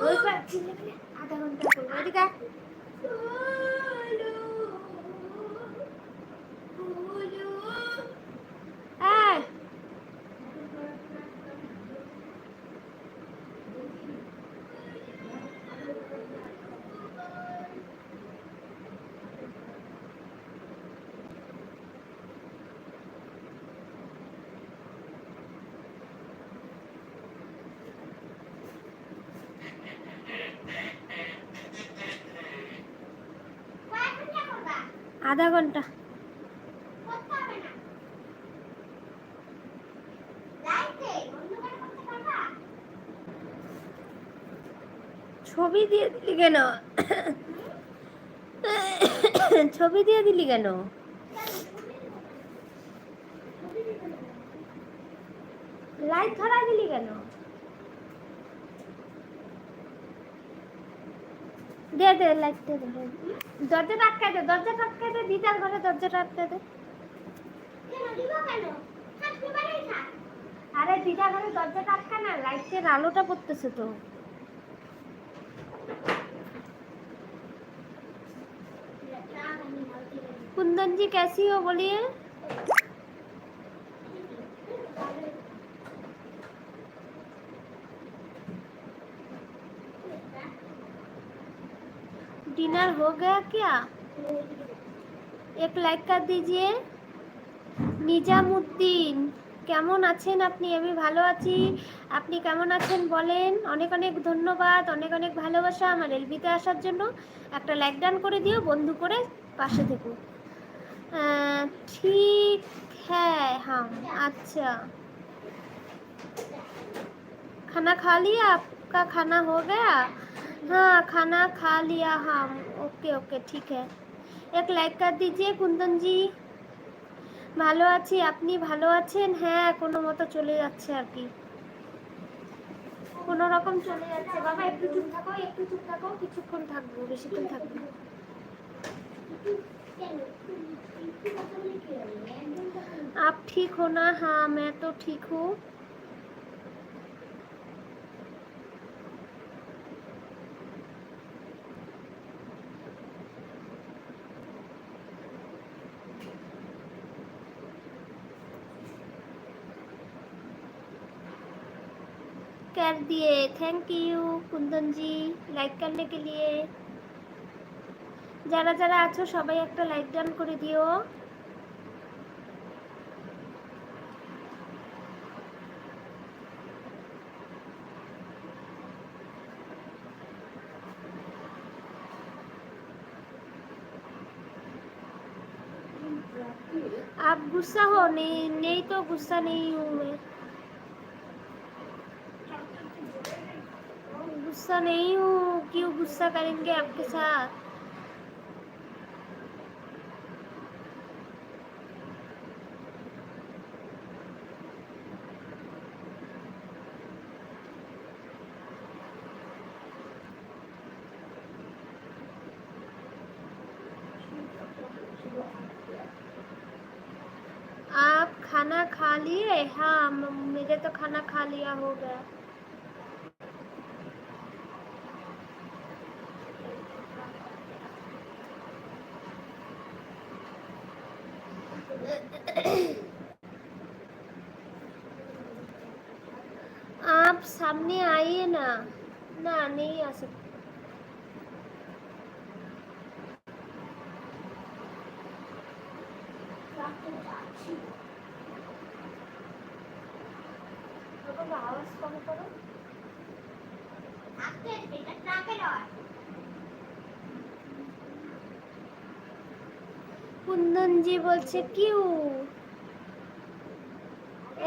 ওই পাচ্ছি আধা ঘণ্টা আধা ঘণ্টা। ছবি দিয়ে দিলি কেন? ছবি দিয়ে দিলি কেন? লাইট ধরা দিলি কেন? দে দে, লাইটটা দে। দরজাটা আটকাই দে দরজাটা আটকাই দে দিদার ঘরে দরজাটা আটকাই দে আরে দিদা ঘরে দরজাটা আটকা না লাইটের আলোটা পড়তেছে তো कुंदन जी कैसी हो बोलिए हो गया क्या एक लाइक कर दीजिए নিজামুদ্দিন কেমন আছেন আপনি আমি ভালো আছি আপনি কেমন আছেন বলেন অনেক অনেক ধন্যবাদ অনেক অনেক ভালোবাসা আমার এলবিতে আসার জন্য একটা লাইক ডান করে দিও বন্ধু করে পাশে থেকো আহ, ঠিক হ্যাঁ हाँ अच्छा खाना खा लिया आपका खाना हो गया हाँ खाना खा लिया हाँ ओके ओके ठीक है एक लाइक कर दीजिए कुंदन जी ভালো আছি আপনি ভালো আছেন হ্যাঁ কোনো মতো চলে যাচ্ছে আর কি কোনো রকম চলে যাচ্ছে বাবা একটু চুপ থাকো একটু চুপ থাকো কিছুক্ষণ থাকবো বেশিক্ষণ থাকবো না। आप ठीक हो ना हाँ मैं तो ठीक हूँ कर दिए thank you Kundan ji like करने के लिए যারা যারা আছো সবাই একটা লাইক ডান করে দিও आप गुस्सा हो नहीं नहीं तो गुस्सा नहीं हूँ मैं गुस्सा नहीं हूँ। क्यों गुस्सा करेंगे आपके साथ? आप खाना खा लिए? हाँ मेरे तो खाना खा लिया हो गया। बोलছে क्यों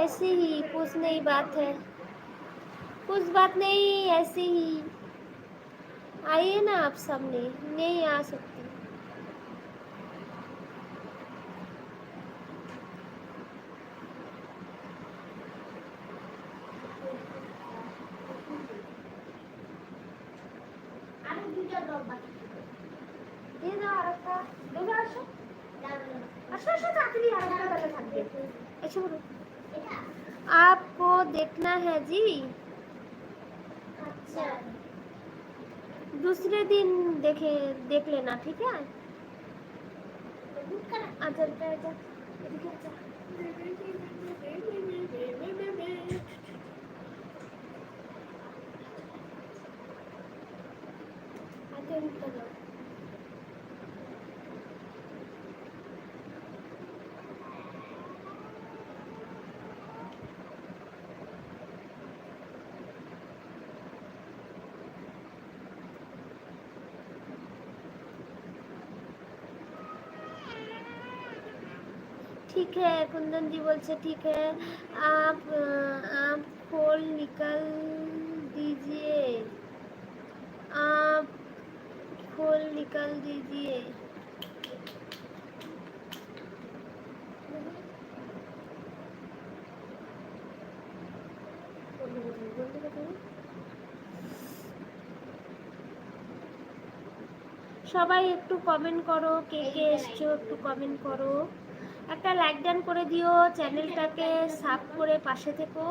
ऐसे ही कुछ नहीं बात है कुछ बात नहीं ऐसे ही आइए ना आप सामने नहीं आ सकते देखे लेना ठीक है? अच्छा ठीक है कुंदन जी बोलছে ठीक है आप आप कॉल निकाल दीजिए आप खोल निकाल दीजिए সবাই একটু কমেন্ট করো কে কে এসছো একটু কমেন্ট করো একটা লাইক ডান করে দিও চ্যানেলটাকে সাব করে পাশে থেকো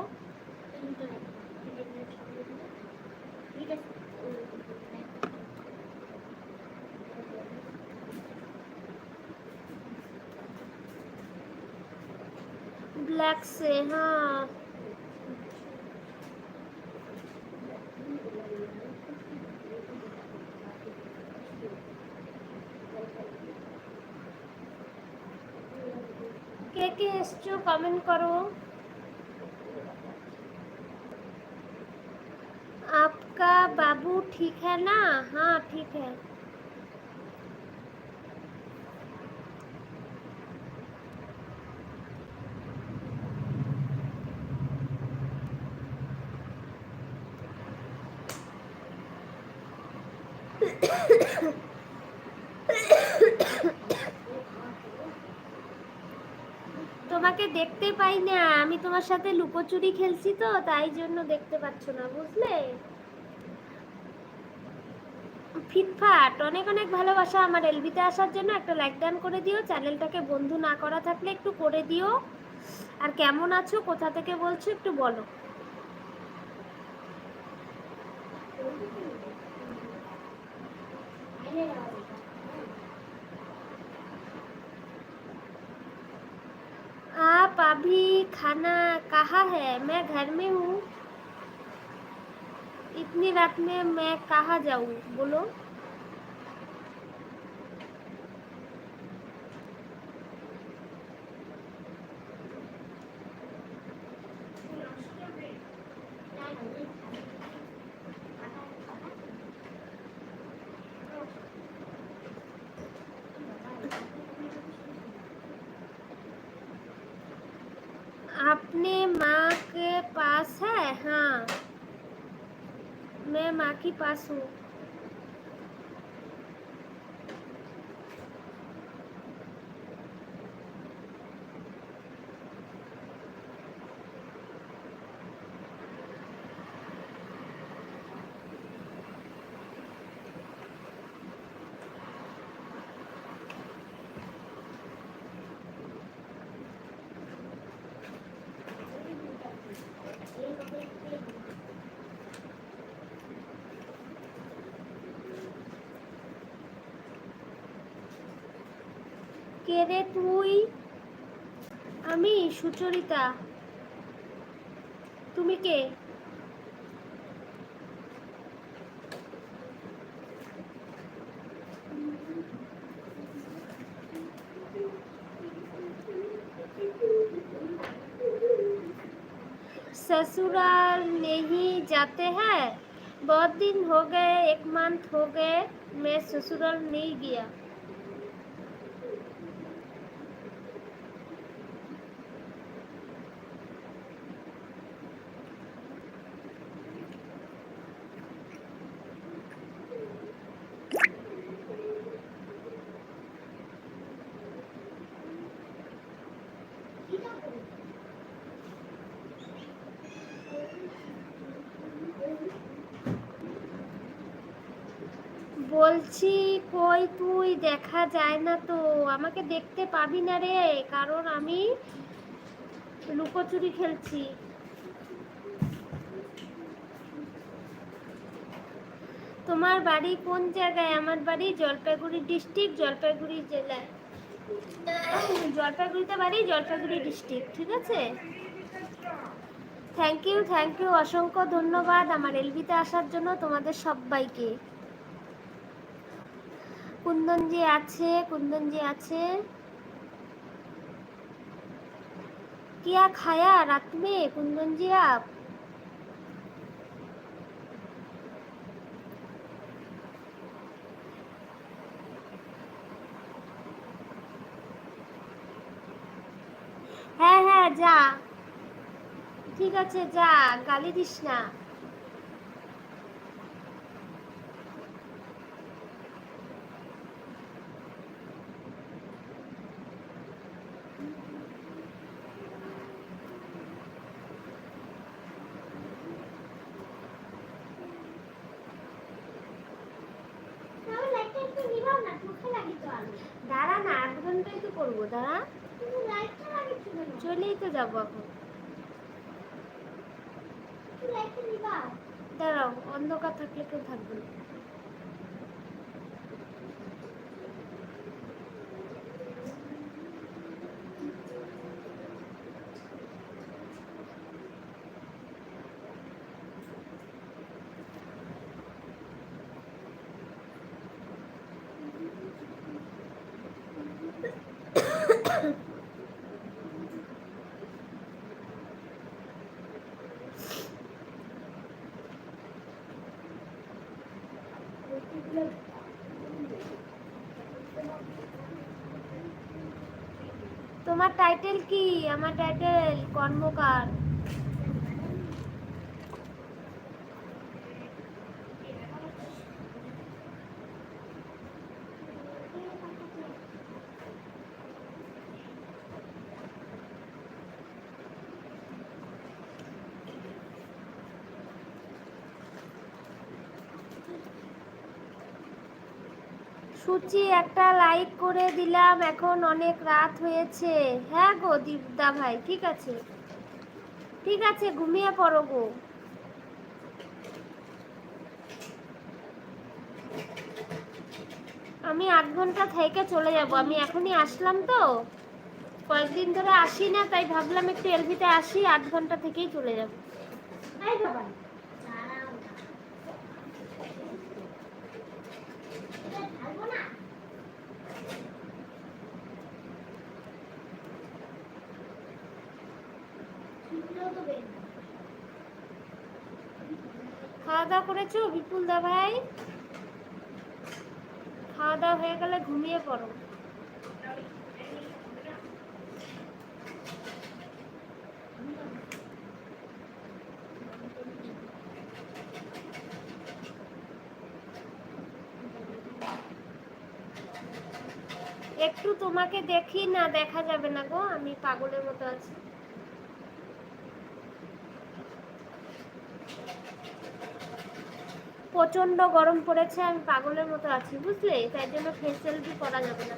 ब्लैक से हाँ आपका बाबू ठीक है ना? हाँ ठीक है। তোমার সাথে লুকোচুরি খেলছি তো, তাই জন্য দেখতে পাচ্ছ না, বুঝলে? ফিটফাট অনেক অনেক ভালোবাসা আমার এলবিতে আসার জন্য। একটা লাইক ডান করে দিও, চ্যানেলটাকে বন্ধু না করা থাকলে একটু করে দিও। আর কেমন আছো, কোথা থেকে বলছো একটু বলো। खाना कहाँ है? मैं घर में हूँ। इतनी रात में मैं कहाँ जाऊँ? बोलो। माँ কে রে তুই আমি সুচরিতা তুমি কে ससुराल नहीं जाते हैं बहुत दिन हो गए एक मंथ हो गए मैं ससुराल नहीं गया দেখা যায় না তো, আমাকে দেখতে পাবি না রে, কারণ আমি লুকোচুরি খেলছি। তোমার বাড়ি কোন জায়গায়? আমার বাড়ি জলপাইগুড়ি ডিস্ট্রিক্ট, জলপাইগুড়ি জেলায়। জলপাইগুড়িতে বাড়ি জলপাইগুড়ি ডিস্ট্রিক্ট, ঠিক আছে? থ্যাংক ইউ থ্যাংক ইউ অসংখ্য ধন্যবাদ আমার এলবিতে আসার জন্য তোমাদের সবাইকে। কুন্দনজি আছে কুন্দনজি আছে क्या खाया रात में कुंदन जी आप হ্যাঁ হ্যাঁ যা ঠিক আছে যা গালি দিস না চলেই টাইটেল কি? আমার টাইটেল কর্মকার। সুচি, একটা লাইক করে দিলাম। এখন অনেক রাত হয়েছে। হ্যাঁ গো দীপদা ভাই, ঠিক আছে। ঠিক আছে, ঘুমিয়ে পড়ো গো। আমি আট ঘণ্টা থেকে চলে যাব। আমি এখনই আসলাম তো। কয়েকদিন ধরে আসি না, তাই ভাবলাম একটু এলভিতে আসি আট ঘণ্টা থেকেই চলে যাব। খাওয়া দাওয়া করেছ বিপুল দা ভাই? খাওয়া দাওয়া হয়ে গেলে ঘুমিয়ে পড়ো। একটু তোমাকে দেখি না, দেখা যাবে না গো, আমি পাগলের মতো আছি। প্রচণ্ড গরম পড়েছে আমি পাগলের মতো আছি বুঝলে? তাই জন্য ফেসিয়ালটি করা যাবে না।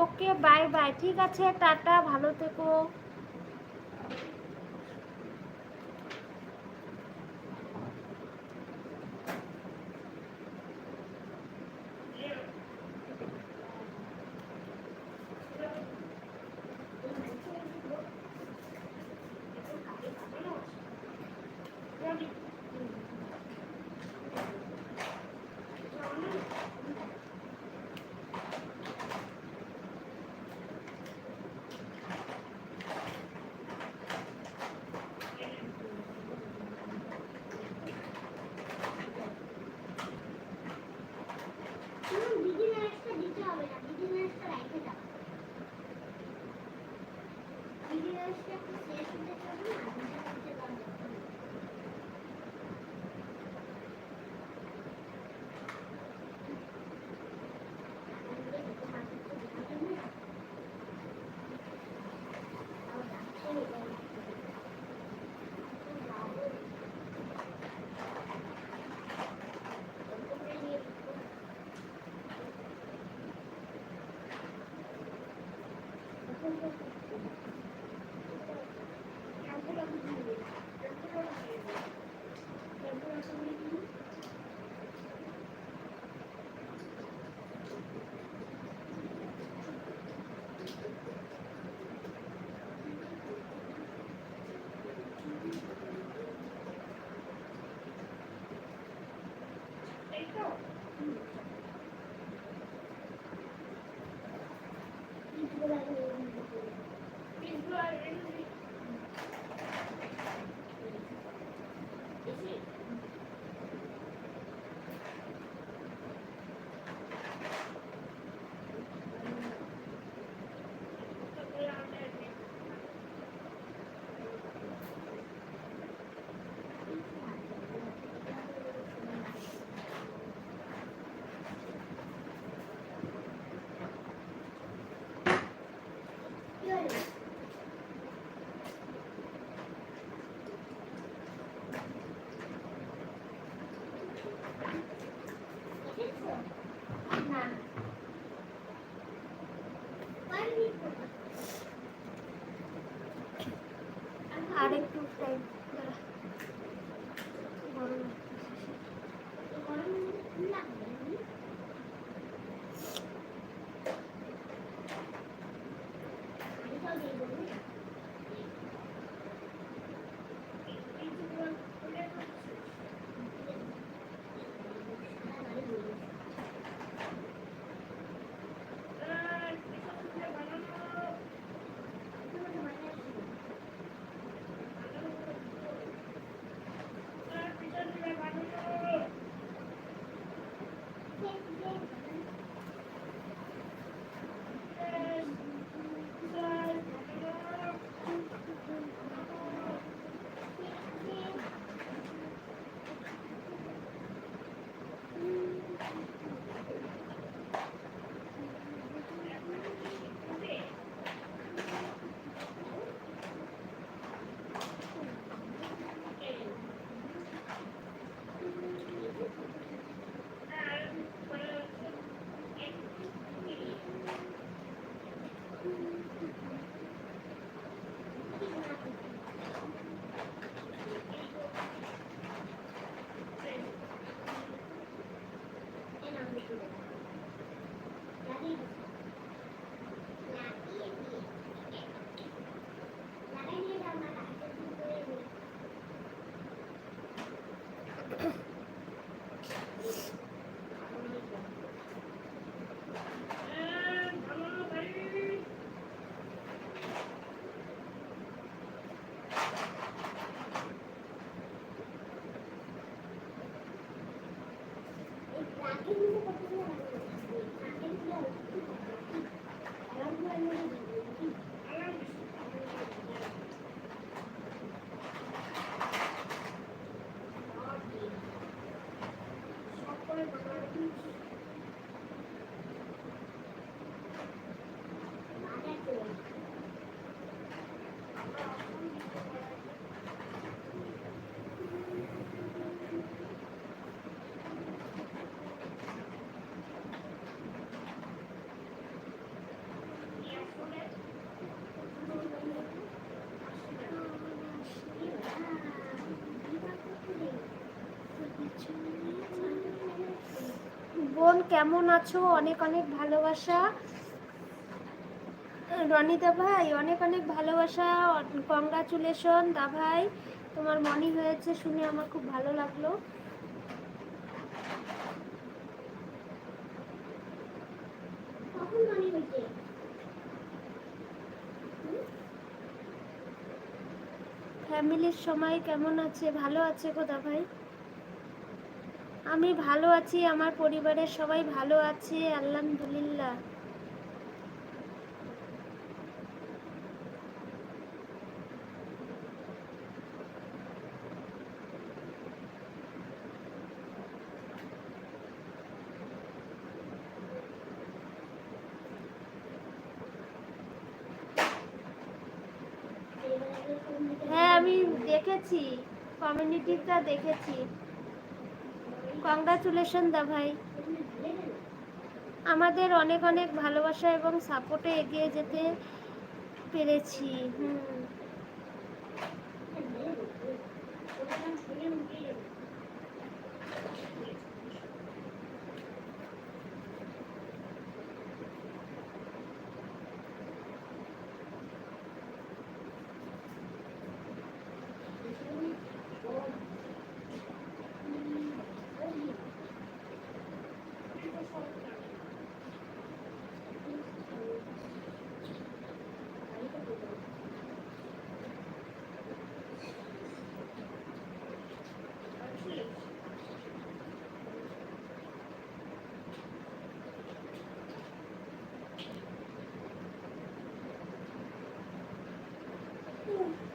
ওকে বাই বাই ঠিক আছে টাটা ভালো থেকো। 但是谁是这条路不就是这个人 আর বোন, কেমন আছো? অনেক অনেক ভালোবাসা। রনিদা ভাই, অনেক অনেক ভালোবাসা। কংগ্রাচুলেশন দা ভাই। তোমার মনি হয়েছে শুনে আমার খুব ভালো লাগল। ফ্যামিলির সময় কেমন আছে? ভালো আছে গো দা ভাই? আমি ভালো আছি আমার পরিবারের সবাই ভালো আছে আলহামদুলিল্লাহ। হ্যাঁ আমি দেখেছি কমিউনিটিটা দেখেছি। কংগ্রাচুলেশন দা ভাই। আমাদের অনেক অনেক ভালোবাসা এবং সাপোর্টে এগিয়ে যেতে পেরেছি। হুম।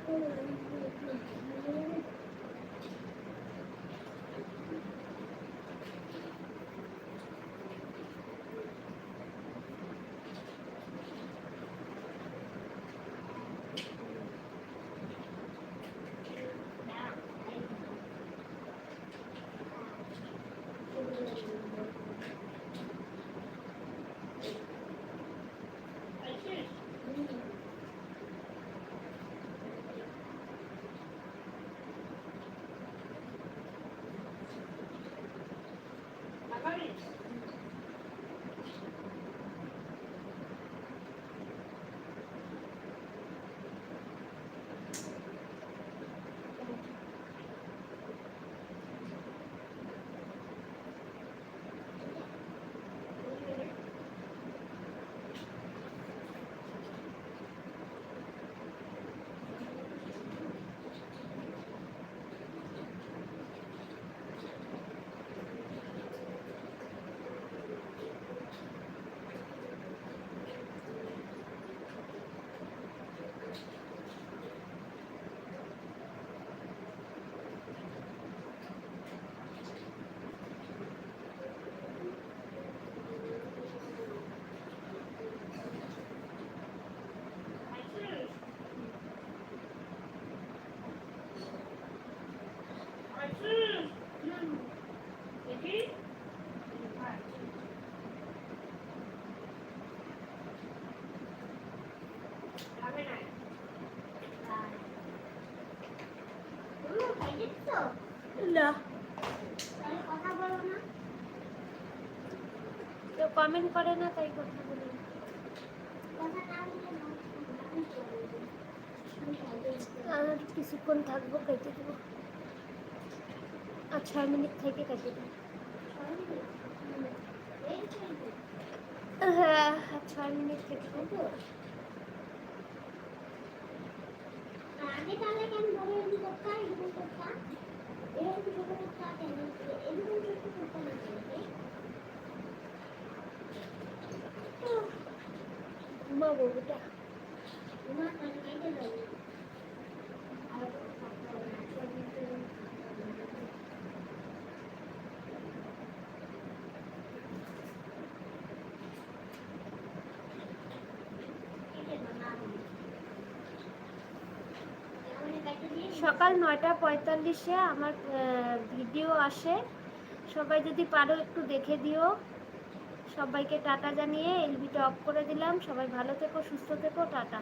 না কমেন্ট করে না, তাই কথা বলি। আর কিছুক্ষণ থাকব, কেটে দেবো। আর ছয় মিনিট থেকে কেটে দেবো। হ্যাঁ আর ছয় মিনিট থেকে দেবো। সকাল নয়টা পঁয়তাল্লিশে আমার ভিডিও আসে। সবাই যদি পারো একটু দেখে দিও। সবাইকে টাটা জানিয়ে এলবিটা অফ করে দিলাম। সবাই ভালো থেকো সুস্থ থেকো টাটা।